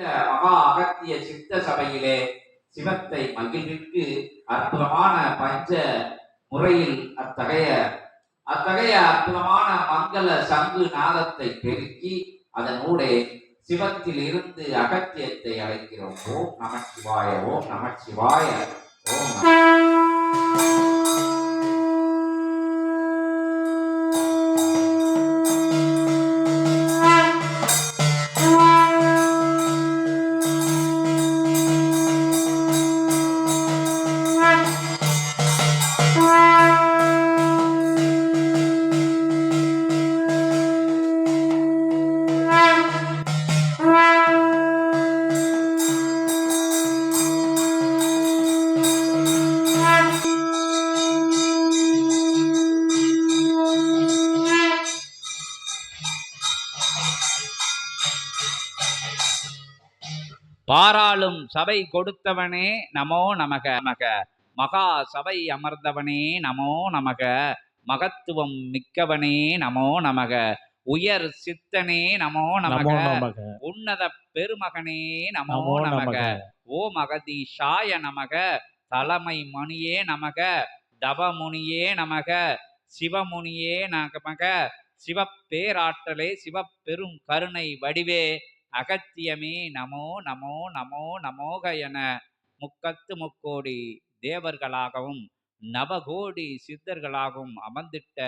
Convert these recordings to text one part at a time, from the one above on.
மகா அகத்திய சித்த சபையிலே சிவத்தை மகிழ்விற்கு அற்புதமான பஞ்ச முறையில் அத்தகைய அத்தகைய அற்புதமான மங்கள சங்கு நாதத்தை பெருக்கி அதனூடே சிவத்தில் இருந்து அகத்தியத்தை அழைக்கிறோம். ஓம் நமச்சிவாய ஓம் நமச்சிவாய ஓம் நம சபை கொடுத்தவனே நமோ நமக நமக. மகா சபை அமர்ந்தவனே நமோ நமக. மகத்துவம் மிக்கவனே நமோ நமக. உயர் சித்தனே நமோ நமக. நமோ நமக. உன்னத பெருமகனே நமோ நமோ நமக. ஓ மகதீஷாய நமக. தலைமை மணியே நமக. தவமுனியே நமக. சிவமுனியே நமக. சிவப்பேராற்றலே சிவப்பெரும் கருணை வடிவே. அகத்தியமே நமோ நமோ நமோ நமோக என முக்கத்து முக்கோடி தேவர்களாகவும் நவகோடி சித்தர்களாகவும் அமர்ந்திட்ட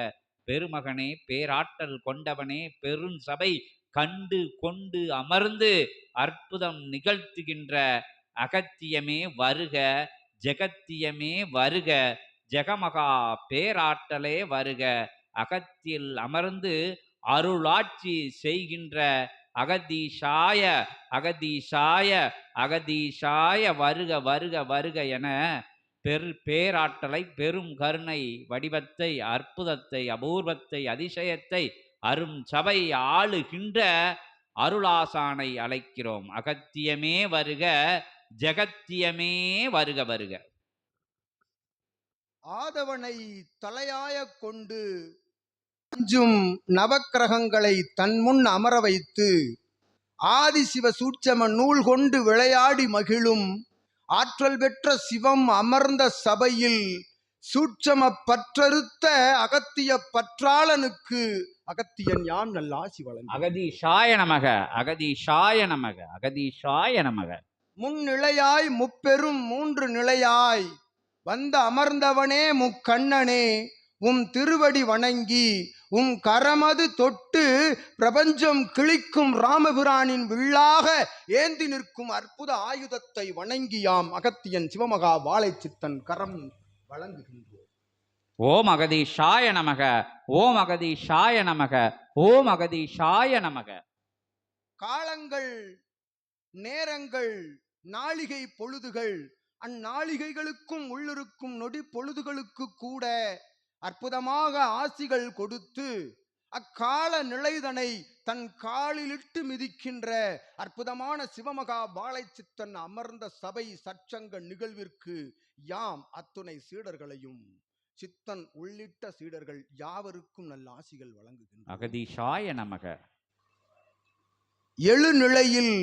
பெருமகனே பேராற்றல் கொண்டவனே பெருஞ்சபை கண்டு கொண்டு அமர்ந்து அற்புதம் நிகழ்த்துகின்ற அகத்தியமே வருக ஜெகத்தியமே வருக ஜெகமகா பேராற்றலே வருக. அகத்தில் அமர்ந்து அருளாட்சி செய்கின்ற அகதீஷாய அகதீஷாய அகதீஷாய வருக வருக வருக என பெரு பேராற்றலை பெரும் கருணை வடிவத்தை அற்புதத்தை அபூர்வத்தை அதிசயத்தை அரும் சபை ஆளுகின்ற அருளாசானை அழைக்கிறோம். அகத்தியமே வருக ஜெகத்தியமே வருக வருக. ஆதவனை தலையாயக் கொண்டு அஞ்சும் நவக்கிரகங்களை தன்முன் அமர வைத்து ஆதிசிவ சூட்சம நூல் கொண்டு விளையாடி மகிழும் ஆற்றல் பெற்ற சிவம் அமர்ந்த சபையில் சூட்சம பற்றறுத்த அகத்திய பற்றாளனுக்கு அகத்தியன் யாம் நல்ல வழங்க? அகதீஷாய நமக அகதீஷாய நமக அகதீஷாய நமக. முன்னிலையாய் முப்பெரும் மூன்று நிலையாய் வந்த அமர்ந்தவனே முக்கண்ணனே உம் திருவடி வணங்கி உம் கரமது தொட்டு பிரபஞ்சம் கிழிக்கும் ராமபிரானின் வில்லாக ஏந்தி நிற்கும் அற்புத ஆயுதத்தை வணங்கியாம் அகத்தியன் சிவமகா வாழைச்சித்தன் கரம் வழங்குகின்றோம். ஓம் அகதீஷாய நமக ஓம் அகதீஷாய நமக ஓம் அகதீஷாய நமக. காலங்கள் நேரங்கள் நாளிகை பொழுதுகள் அந்நாளிகைகளுக்கும் உள்ளிருக்கும் நொடி பொழுதுகளுக்கு கூட அற்புதமாக ஆசிகள் கொடுத்து அக்கால நிலைதனை தன் காலிலிட்டு மிதிக்கின்ற அற்புதமான சிவமகா வாழைச்சித்தன் அமர்ந்த சபை சற்சங்க நிகழ்விற்கு யாம் அத்துணை சீடர்களையும் சித்தன் உள்ளிட்ட சீடர்கள் யாவருக்கும் நல்ல ஆசிகள் வழங்குகின்றனர். அகதீஷாய நமக. எழுநிலையில்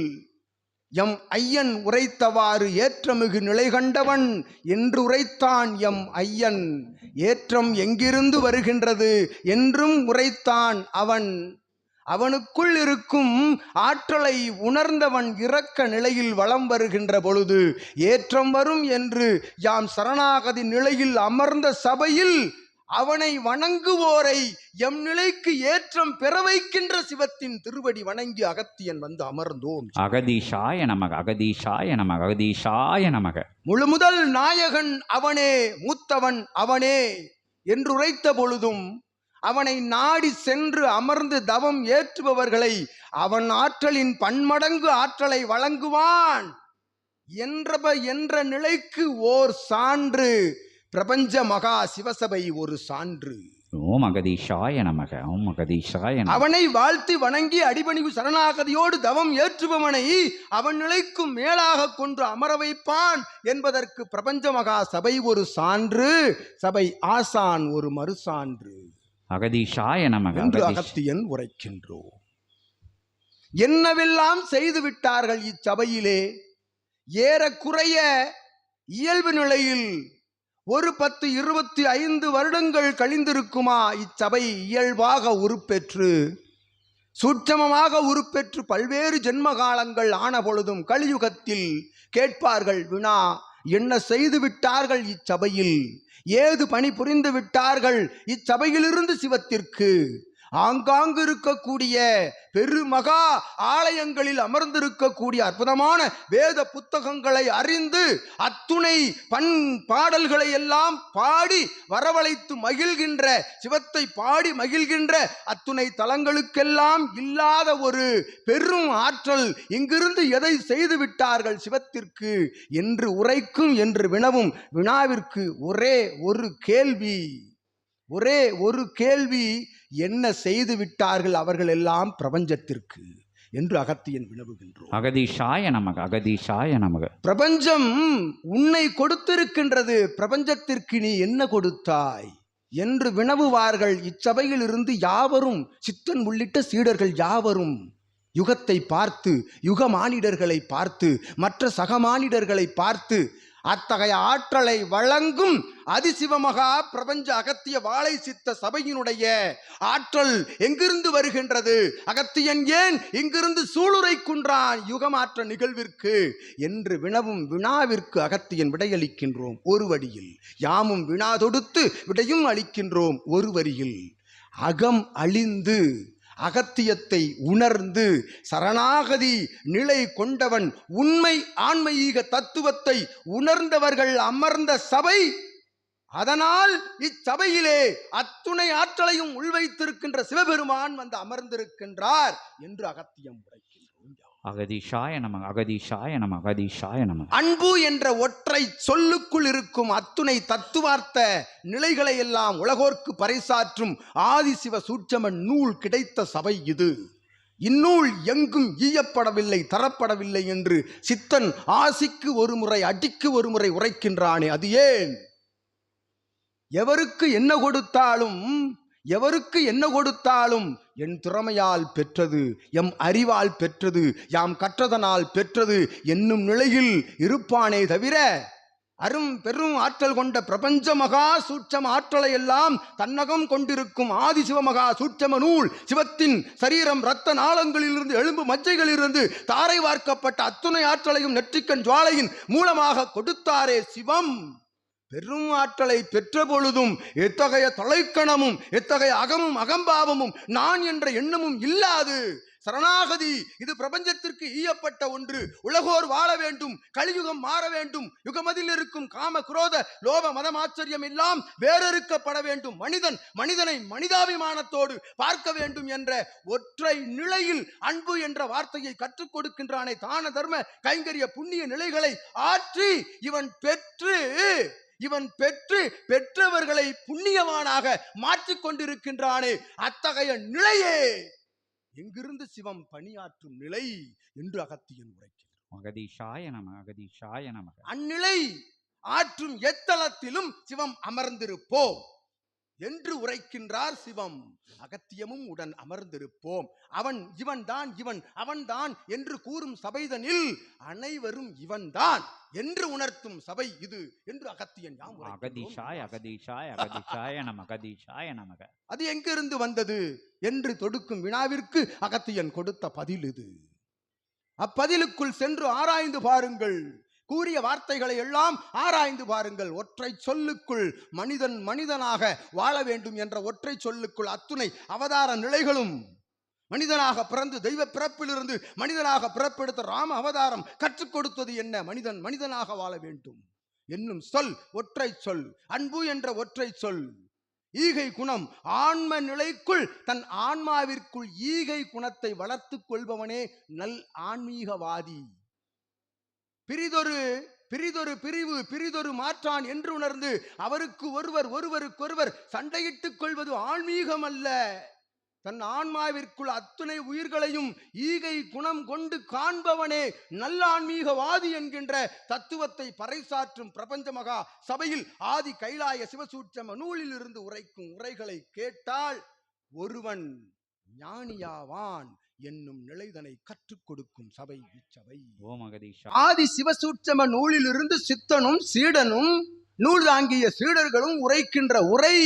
எம் ஐயன் உரைத்தவாறு ஏற்றமிகு நிலை கண்டவன் என்று உரைத்தான் எம் ஐயன். ஏற்றம் எங்கிருந்து வருகின்றது என்றும் உரைத்தான் அவன். அவனுக்குள் இருக்கும் ஆற்றலை உணர்ந்தவன் இரக்க நிலையில் வலம் வருகின்ற பொழுது ஏற்றம் வரும் என்று யாம் சரணாகதி நிலையில் அமர்ந்த சபையில் அவனை வணங்குவோரை எம் நிலைக்கு ஏற்றம் பெற வைக்கின்ற சிவத்தின் திருவடி வணங்கி அகத்தியன் வந்து அமர்ந்தோம். அகதீஷாய நமக அகதீஷாய நமக அகதீஷாய நமக. முழுமுதல் நாயகன் அவனே மூத்தவன் அவனே என்று உரைத்த பொழுதும் அவனை நாடி சென்று அமர்ந்து தவம் ஏற்றுபவர்களை அவன் ஆற்றலின் பன்மடங்கு ஆற்றலை வழங்குவான். என்றப என்ற நிலைக்கு ஓர் சான்று பிரபஞ்ச மகா சிவசபை ஒரு சான்று. ஓம் அகதீஷாய நமக. ஓம் அகதீஷாய அவனை வாழ்த்தி வணங்கி அடிபணிவு சரணாகதியோடு தவம் ஏற்றுபவனை அவன் நிலைக்கும் மேலாக கொண்டு அமர வைப்பான் என்பதற்கு பிரபஞ்ச மகா சபை ஒரு சான்று சபை ஆசான் ஒரு மறுசான்று. அகதீஷாய நமக என்று அகத்தியன் உரைக்கின்றோம். என்னவெல்லாம் செய்து விட்டார்கள் இச்சபையிலே? ஏறக்குறைய இயல்பு நிலையில் ஒரு பத்து இருபத்தி ஐந்து வருடங்கள் கழிந்திருக்குமா? இச்சபை இயல்பாக உருப்பெற்று சூட்சமமாக உருப்பெற்று பல்வேறு ஜென்மகாலங்கள் ஆன பொழுதும் கலியுகத்தில் கேட்பார்கள் வினா என்ன செய்து விட்டார்கள் இச்சபையில்? ஏது பணி புரிந்து விட்டார்கள் இச்சபையிலிருந்து சிவத்திற்கு? ஆங்காங்கு இருக்கக்கூடிய பெருமகா ஆலயங்களில் அமர்ந்திருக்கக்கூடிய அற்புதமான வேத புத்தகங்களை அறிந்து அத்துணை பண் பாடல்களை எல்லாம் பாடி வரவழைத்து மகிழ்கின்ற சிவத்தை பாடி மகிழ்கின்ற அத்துணை தலங்களுக்கெல்லாம் இல்லாத ஒரு பெரும் ஆற்றல் இங்கிருந்து எதை செய்து விட்டார்கள் சிவத்திற்கு? என்று உரைக்கும் என்று வினவும் வினாவிற்கு ஒரே ஒரு கேள்வி. ஒரே ஒரு கேள்வி என்ன செய்து விட்டார்கள் அவர்கள் எல்லாம் பிரபஞ்சத்திற்கு? என்று அகத்தியன் வினவுகின்றோம். அகதீஷாய நமக அகதீஷாய நமக. பிரபஞ்சம் உன்னை கொடுத்திருக்கின்றது பிரபஞ்சத்திற்கு நீ என்ன கொடுத்தாய்? என்று வினவுவார்கள். இச்சபையில் இருந்து யாவரும் சித்தன் உள்ளிட்ட சீடர்கள் யாவரும் யுகத்தை பார்த்து யுக மானிடர்களை பார்த்து மற்ற சக மானிடர்களை பார்த்து அத்தகைய ஆற்றலை வழங்கும் அதிசிவமகா பிரபஞ்ச அகத்திய வாழை சித்த சபையினுடைய ஆற்றல் எங்கிருந்து வருகின்றது? அகத்தியன் ஏன் இங்கிருந்து சூளுரைக்குன்றான்? யுகமாற்ற நிகழ்விற்கு என்று வினவும் வினாவிற்கு அகத்தியன் விடையளிக்கின்றோம். ஒரு வழியில் யாமும் வினா தொடுத்து விடையும் அளிக்கின்றோம். ஒரு வரியில் அகம் அழிந்து அகத்தியத்தை உணர்ந்து சரணாகதி நிலை கொண்டவன் உண்மை ஆன்மீக தத்துவத்தை உணர்ந்தவர்கள் அமர்ந்த சபை அதனால் இச்சபையிலே அத்துணை ஆற்றலையும் உள்வைத்திருக்கின்ற சிவபெருமான் வந்து அமர்ந்திருக்கின்றார் என்று அகத்தியம் உரை. அகதிஷாய நம அகதிஷாய நம அகதிஷாய நம அன்பு என்ற ஒற்றை சொல்லுக்குள் இருக்கும் அத்துணை தத்துவார்த்த நிலைகளை எல்லாம் உலகோர்க்கு பறைசாற்றும் ஆதிசிவ சூட்சமன் நூல் கிடைத்த சபை இது. இந்நூல் எங்கும் ஈயப்படவில்லை தரப்படவில்லை என்று சித்தன் ஆசிக்கு ஒரு முறை அடிக்கு ஒரு முறை உரைக்கின்றானே அது ஏன்? எவருக்கு என்ன கொடுத்தாலும் எவருக்கு என்ன கொடுத்தாலும் என் திறமையால் பெற்றது எம் அறிவால் பெற்றது யாம் கற்றதனால் பெற்றது என்னும் நிலையில் இருப்பானே தவிர அரும் பெரும் ஆற்றல் கொண்ட பிரபஞ்ச மகா சூட்சம ஆற்றலை எல்லாம் தன்னகம் கொண்டிருக்கும் ஆதிசிவ மகா சூட்சம நூல் சிவத்தின் சரீரம் இரத்த நாளங்களிலிருந்து எலும்பு மஜ்ஜைகளிலிருந்து தாரை வார்க்கப்பட்ட அத்துணை ஆற்றலையும் நெற்றிக்கண் ஜுவாலையின் மூலமாக கொடுத்தாரே சிவம். பெரும் ஆற்றலை பெற்ற பொழுதும் எத்தகைய தொலைக்கணமும் எத்தகைய அகமும் அகம்பாவமும் நான் என்ற எண்ணமும் இல்லாது. சரணாகதி இது பிரபஞ்சத்திற்கு ஈயப்பட்ட ஒன்று. உலகோர் வாழ வேண்டும் கலியுகம் மாற வேண்டும். யுகமதில் இருக்கும் காம குரோத லோப மதமாச்சரியம் எல்லாம் வேறறுக்கப்பட வேண்டும். மனிதன் மனிதனை மனிதாபிமானத்தோடு பார்க்க வேண்டும் என்ற ஒற்றை நிலையில் அன்பு என்ற வார்த்தையை கற்றுக் கொடுக்கின்றானே தான தர்ம கைங்கரிய புண்ணிய நிலைகளை ஆற்றி இவன் பெற்று இவன் பெற்று பெற்றவர்களை புண்ணியவானாக மாற்றிக் கொண்டிருக்கின்றானே. அத்தகைய நிலையே எங்கிருந்து சிவம் பணியாற்றும் நிலை என்று அகத்தியன் உரைக்கிறான். அகதீஷாய நமக அகதீஷாய நமக அந்நிலை ஆற்றும் எத்தலத்திலும் சிவம் அமர்ந்திருப்போம். என்று உரைக்கின்றார் சிவம். அகத்தியமும் உடன் அமர்ந்திருப்போம். அவன் இவன் தான் இவன் அவன்தான் என்று கூறும் சபைதனில் அனைவரும் இவன்தான் என்று உணர்த்தும் சபை இது என்று அகத்தியன் யாம். அகதீஷாய அகதீஷாய அகதீஷாய நமக அகதீஷாய நமக. அது எங்கிருந்து வந்தது என்று தொடுக்கும் வினாவிற்கு அகத்தியன் கொடுத்த பதில் இது. அப்பதிலுக்குள் சென்று ஆராய்ந்து பாருங்கள். கூறிய வார்த்தைகளை எல்லாம் ஆராய்ந்து பாருங்கள். ஒற்றை சொல்லுக்குள் மனிதன் மனிதனாக வாழ வேண்டும் என்ற ஒற்றை சொல்லுக்குள் அத்துணை அவதார நிலைகளும். மனிதனாக பிறந்து தெய்வ பிறப்பிலிருந்து மனிதனாக பிறப்பெடுத்த ராம அவதாரம் கற்றுக் கொடுத்தது என்ன? மனிதன் மனிதனாக வாழ வேண்டும். என்னும் சொல் ஒற்றை சொல். அன்பு என்ற ஒற்றை சொல். ஈகை குணம். ஆன்ம நிலைக்குள் தன் ஆன்மாவிற்குள் ஈகை குணத்தை வளர்த்துக் கொள்பவனே நல் ஆன்மீகவாதி. பிரிதொரு பிரிதொரு பிரிவு பிரிதொரு மாற்றான் என்று உணர்ந்து அவருக்கு ஒருவர் ஒருவருக்கொருவர் சண்டையிட்டுக் கொள்வது ஆன்மீகம் அல்ல தன் ஆன்மாவிற்குள் அத்துணை உயிர்களையும் ஈகை குணம் கொண்டு காண்பவனே நல்ல ஆன்மீகவாதி என்கின்ற தத்துவத்தை பறைசாற்றும் பிரபஞ்ச மகா சபையில் ஆதி கைலாய சிவசூட்சம நூலில் இருந்து உரைக்கும் உரைகளை கேட்டால் ஒருவன் ஞானியாவான். என்னும் நிலைதனை கற்றுக் கொடுக்கும் சபை இச்சபை. ஆதி சிவசூட்சம நூலிலிருந்து சித்தனும் சீடனும் நூல் தாங்கிய சீடர்களும் உரைக்கின்ற உரை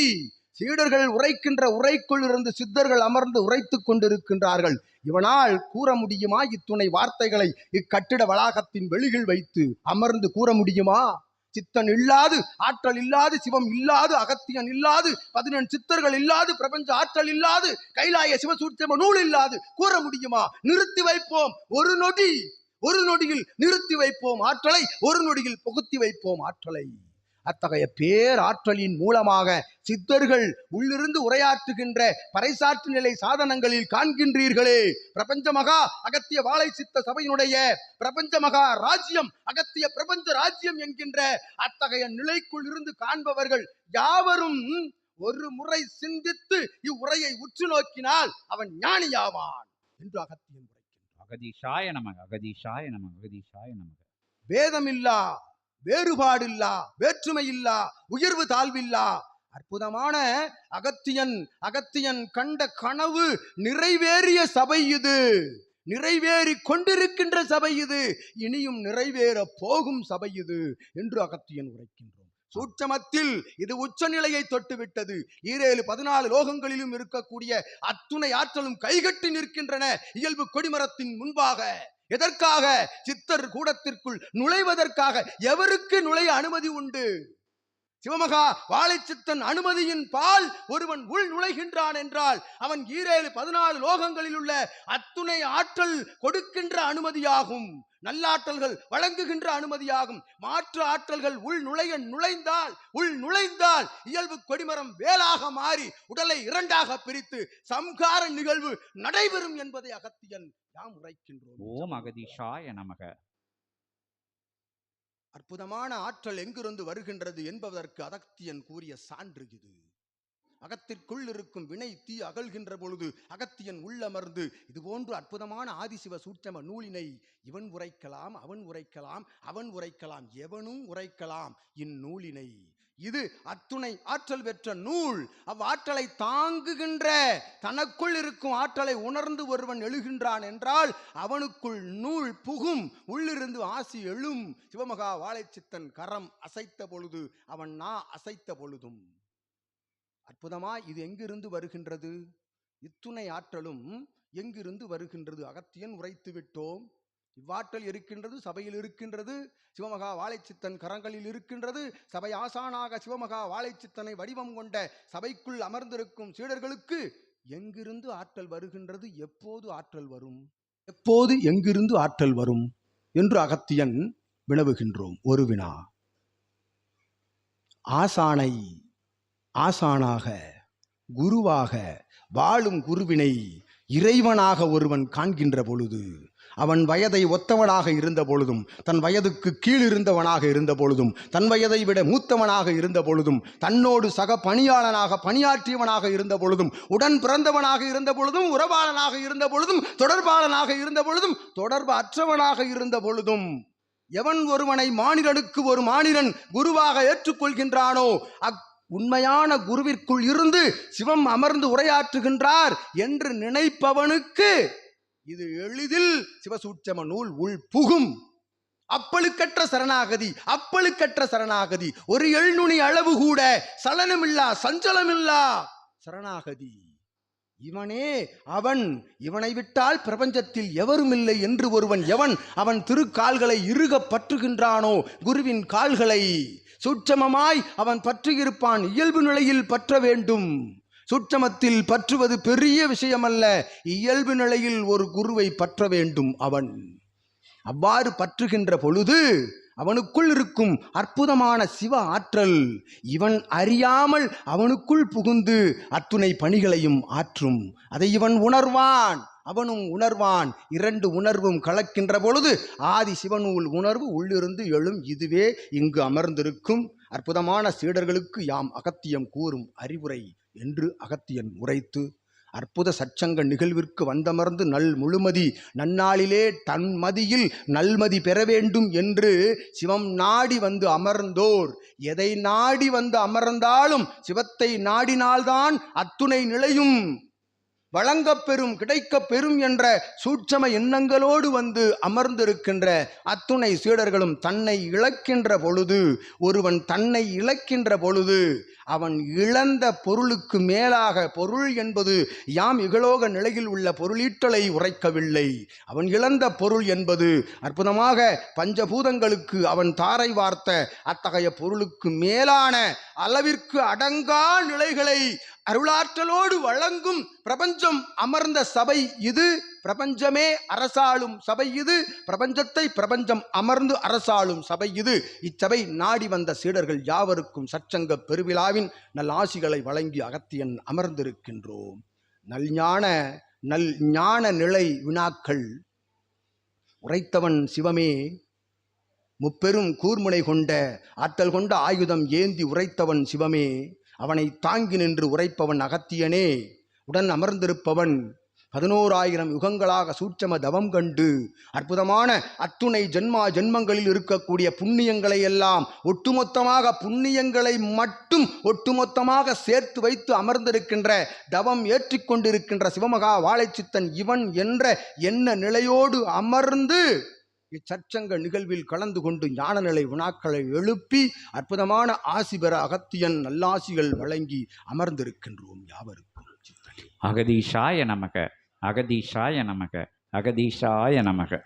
சீடர்கள் உரைக்கின்ற உரைக்குள் இருந்து சித்தர்கள் அமர்ந்து உரைத்துக் கொண்டிருக்கின்றார்கள். இவனால் கூற முடியுமா இத்துணை வார்த்தைகளை? இக்கட்டிட வளாகத்தின் வெளியில் வைத்து அமர்ந்து கூற முடியுமா? சித்தன் இல்லாது ஆற்றல் இல்லாது சிவம் இல்லாது அகத்தியன் இல்லாது பதினெண் சித்தர்கள் இல்லாது பிரபஞ்ச ஆற்றல் இல்லாது கைலாய சிவசூட்சம நூல் இல்லாது கூற முடியுமா? நிறுத்தி வைப்போம். ஒரு நொடி ஒரு நொடியில் நிறுத்தி வைப்போம். ஆற்றலை ஒரு நொடியில் புகுத்தி வைப்போம். ஆற்றலை. அத்தகைய பேராற்றலின் மூலமாக சித்தர்கள் உள்ளிருந்து உரையாற்றுகின்ற பறைசாற்று நிலை சாதனங்களில் காண்கின்றீர்களே. பிரபஞ்ச மகா அகத்திய வாழை சித்த சபையினுடைய பிரபஞ்ச மகா ராஜ்யம் அகத்திய பிரபஞ்ச ராஜ்யம் என்கின்ற அத்தகைய நிலைக்குள் இருந்து காண்பவர்கள் யாவரும் ஒரு முறை சிந்தித்து இவ்வுரையை உற்று நோக்கினால் அவன் ஞானியாவான் என்று அகத்தியன் உரைக்கின்றான். அகதீஷாய நமக அகதீஷாய நமக அகதீஷாய நமக. வேதமில்லா வேறுபாடில்லா வேற்றுமையில்லா உயர்வு தாழ்வில்லா. அற்புதமான அகத்தியன் அகத்தியன் கண்ட கனவு நிறைவேறிய சபை இது. நிறைவேறி கொண்டிருக்கின்ற சபை இது. இனியும் நிறைவேற போகும் சபை இது என்று அகத்தியன் உரைக்கின்றோம். சூட்சமத்தில் இது உச்சநிலையை தொட்டுவிட்டது. ஈரேழு பதினாலு லோகங்களிலும் இருக்கக்கூடிய அத்துணை ஆற்றலும் கைகட்டி நிற்கின்றன. இயல்பு கொடிமரத்தின் முன்பாக. எதற்காக சித்தர் கூடத்திற்குள் நுழைவதற்காக எவருக்கு நுழைய அனுமதி உண்டு? சிவமகா வாழைச்சித்தன் அனுமதியின் பால் ஒருவன் உள் நுழைகின்றான் என்றால் அவன் ஈரேழு பதினாலு லோகங்களில் உள்ள அத்துணை ஆற்றல் கொடுக்கின்ற அனுமதியாகும். நல்லாற்றல்கள் வழங்குகின்ற அனுமதியாகும். மாற்று ஆற்றல்கள் உள் நுழைய நுழைந்தால் உள் நுழைந்தால் இயல்பு கொடிமரம் வேலாக மாறி உடலை இரண்டாக பிரித்து சம்கார நிகழ்வு நடைபெறும் என்பதை அகத்தியன் யாம் உரைக்கின்றோம். ஓம் அகதீஷாய நமக. அற்புதமான ஆற்றல் எங்கிருந்து வருகின்றது என்பதற்கு அகத்தியன் கூறிய சான்று இது. அகத்திற்குள் இருக்கும் வினை தீ அகழ்கின்ற பொழுது அகத்தியன் உள்ளமர்ந்து இது போன்று அற்புதமான ஆதிசிவ சூட்சம நூலினை இவன் உரைக்கலாம் அவன் உரைக்கலாம் அவன் உரைக்கலாம் எவனும் உரைக்கலாம் இந்நூலினை. இது அத்துணை ஆற்றல் பெற்ற நூல். அவ்வாற்றலை தாங்குகின்ற தனக்குள் இருக்கும் ஆற்றலை உணர்ந்து ஒருவன் எழுகின்றான் என்றால் அவனுக்குள் நூல் புகும் உள்ளிருந்து ஆசி எழும். சிவமகா வாழைச்சித்தன் கரம் அசைத்த பொழுது அவன் நா அசைத்த பொழுதும் அற்புதமா இது எங்கிருந்து வருகின்றது? இத்துணை ஆற்றலும் எங்கிருந்து வருகின்றது? அகத்தியன் உரைத்து விட்டோம். இவ்வாற்றல் இருக்கின்றது சபையில் இருக்கின்றது சிவமகா வாழைச்சித்தன் கரங்களில் இருக்கின்றது சபை ஆசானாக சிவமகா வாழைச்சித்தனை வடிவம் கொண்ட சபைக்குள் அமர்ந்திருக்கும் சீடர்களுக்கு எங்கிருந்து ஆற்றல் வருகின்றது? எப்போது ஆற்றல் வரும்? எப்போது எங்கிருந்து ஆற்றல் வரும்? என்று அகத்தியன் வினவுகின்றோம் ஒரு வினா. ஆசானை ஆசானாக குருவாக வாழும் குருவினை இறைவனாக ஒருவன் காண்கின்ற பொழுது அவன் வயதை ஒத்தவனாக இருந்த பொழுதும் தன் வயதுக்கு கீழ் இருந்தவனாக இருந்த பொழுதும் தன் வயதை விட மூத்தவனாக இருந்த பொழுதும் தன்னோடு சக பணியாளனாக பணியாற்றியவனாக இருந்த பொழுதும் உடன் பிறந்தவனாக இருந்த பொழுதும் உறவாளனாக இருந்த பொழுதும் தொடர்பாளனாக இருந்த பொழுதும் தொடர்பு அற்றவனாக இருந்த பொழுதும் எவன் ஒருவனை மாநிலனுக்கு ஒரு மாநிலன் குருவாக ஏற்றுக்கொள்கின்றானோ அக் உண்மையான குருவிற்குள் இருந்து சிவம் அமர்ந்து உரையாற்றுகின்றார் என்று நினைப்பவனுக்கு இது எளிதில் சிவசூட்சம நூல் உள் புகும். அப்பழுக்கற்ற சரணாகதி அப்பழுக்கற்ற சரணாகதி. ஒரு எழுநுனி அளவு கூட சலனமில்லா சஞ்சலமில்லா சரணாகதி. இவனே அவன் இவனை விட்டால் பிரபஞ்சத்தில் எவரும் இல்லை என்று ஒருவன் எவன் அவன் திருக்கால்களை இறுக பற்றுகின்றானோ குருவின் கால்களை. சூட்சமமாய் அவன் பற்றியிருப்பான் இயல்பு நிலையில் பற்ற வேண்டும். சூட்சமத்தில் பற்றுவது பெரிய விஷயமல்ல இயல்பு நிலையில் ஒரு குருவை பற்ற வேண்டும் அவன். அவ்வாறு பற்றுகின்ற பொழுது அவனுக்குள் இருக்கும் அற்புதமான சிவ ஆற்றல். இவன் அறியாமல் அவனுக்குள் புகுந்து அத்துணை பணிகளையும் ஆற்றும். அதை இவன் உணர்வான். அவனும் உணர்வான். இரண்டு உணர்வும் கலக்கின்ற பொழுது ஆதி சிவநூல் உணர்வு உள்ளிருந்து எழும். இதுவே இங்கு அமர்ந்திருக்கும். அற்புதமான சீடர்களுக்கு யாம் அகத்தியம் கூறும் அறிவுரை என்று அகத்தியன் உரைத்து அற்புத சச்சங்க நிகழ்விற்கு வந்தமர்ந்து நல் முழுமதி நன்னாளிலே தன் மதியில் நல்மதி பெற வேண்டும் என்று சிவம் நாடி வந்து அமர்ந்தோர். எதை நாடி வந்து அமர்ந்தாலும் சிவத்தை நாடினால்தான் அத்துணை நிலையும். வழங்கப்பெறும் கிடைக்கப்பெறும் கிடைக்கப் பெறும் என்ற சூட்சம எண்ணங்களோடு வந்து அமர்ந்திருக்கின்ற அத்துணை சீடர்களும் தன்னை இழக்கின்ற பொழுது ஒருவன் தன்னை இழக்கின்ற பொழுது அவன் இழந்த பொருளுக்கு மேலாக பொருள் என்பது யாம் இகலோக நிலையில் உள்ள பொருளீட்டலை உரைக்கவில்லை. அவன் இழந்த பொருள் என்பது அற்புதமாக பஞ்சபூதங்களுக்கு அவன் தாரை வார்த்த அத்தகைய பொருளுக்கு மேலான அளவிற்கு அடங்கா நிலைகளை அருளாற்றலோடு வழங்கும் பிரபஞ்சம் அமர்ந்த சபை இது. பிரபஞ்சமே அரசாளும் சபை இது. பிரபஞ்சத்தை பிரபஞ்சம் அமர்ந்து அரசாளும் சபை இது. இச்சபை நாடி வந்த சீடர்கள் யாவருக்கும் சச்சங்க பெருவிழாவின் நல் ஆசிகளை வழங்கி அகத்தியன் அமர்ந்திருக்கின்றோம். நல்ஞான நல் ஞான நிலை வினாக்கள். உரைத்தவன் சிவமே முப்பெரும் கூர்முனை கொண்ட ஆற்றல் கொண்ட ஆயுதம் ஏந்தி உரைத்தவன் சிவமே. அவனை தாங்கி நின்று உரைப்பவன் அகத்தியனே உடன் அமர்ந்திருப்பவன் பதினோராயிரம் யுகங்களாக சூட்சம தவம் கண்டு அற்புதமான அத்துணை ஜென்மா ஜென்மங்களில் இருக்கக்கூடிய புண்ணியங்களை எல்லாம் ஒட்டுமொத்தமாக புண்ணியங்களை மட்டும் ஒட்டுமொத்தமாக சேர்த்து வைத்து அமர்ந்திருக்கின்ற தவம் ஏற்றிக்கொண்டிருக்கின்ற சிவமகா வாழைச்சித்தன் இவன் என்ற என்ன நிலையோடு அமர்ந்து இச்சற்சங்க நிகழ்வில் கலந்து கொண்டு ஞானநிலை வினாக்களை எழுப்பி அற்புதமான ஆசி பெற அகத்தியன் நல்லாசிகள் வழங்கி அமர்ந்திருக்கின்றோம் யாவருக்கும். அகதீஷாய நமக அகதீஷாய நமக அகதீஷாய நமக.